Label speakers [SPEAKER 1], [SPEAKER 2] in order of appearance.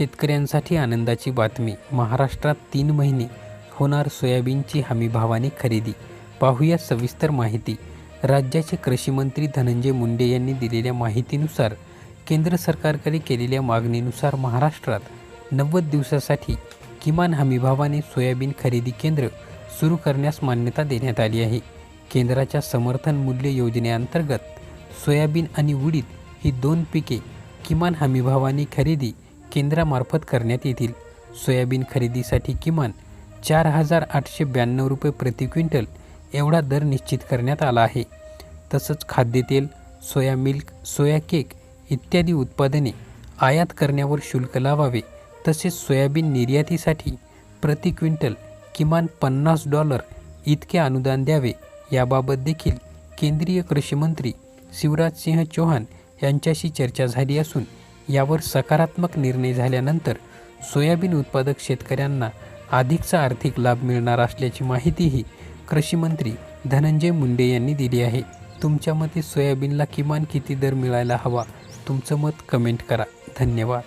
[SPEAKER 1] शेतकऱ्यांसाठी आनंदाची बातमी. महाराष्ट्रात तीन महिने होणार सोयाबीनची हमीभावाने खरेदी. पाहूया सविस्तर माहिती. राज्याचे कृषीमंत्री धनंजय मुंडे यांनी दिलेल्या माहितीनुसार केंद्र सरकारकडे केलेल्या मागणीनुसार महाराष्ट्रात नव्वद दिवसासाठी किमान हमीभावाने सोयाबीन खरेदी केंद्र सुरू करण्यास मान्यता देण्यात आली आहे. केंद्राच्या समर्थन मूल्य योजनेअंतर्गत सोयाबीन आणि उडीद ही दोन पिके किमान हमीभावाने खरेदी केंद्रामार्फत करण्यात येतील. सोयाबीन खरेदीसाठी किमान चार हजार आठशे ब्याण्णव रुपये प्रति क्विंटल एवढा दर निश्चित करण्यात आला आहे. तसंच खाद्यतेल सोया मिल्क सोया केक इत्यादी उत्पादने आयात करण्यावर शुल्क लावावे. तसेच सोयाबीन निर्यातीसाठी प्रति क्विंटल किमान पन्नास डॉलर इतके अनुदान द्यावे. याबाबत देखील केंद्रीय कृषीमंत्री शिवराज सिंह चौहान यांच्याशी चर्चा झाली असून यावर सकारात्मक निर्णय झाल्यानंतर सोयाबीन उत्पादक शेतकऱ्यांना अधिकचा आर्थिक लाभ मिळणार असल्याची माहितीही कृषीमंत्री धनंजय मुंडे यांनी दिली आहे. तुमच्या मते सोयाबीनला किमान किती दर मिळायला हवा? तुमचं मत कमेंट करा. धन्यवाद.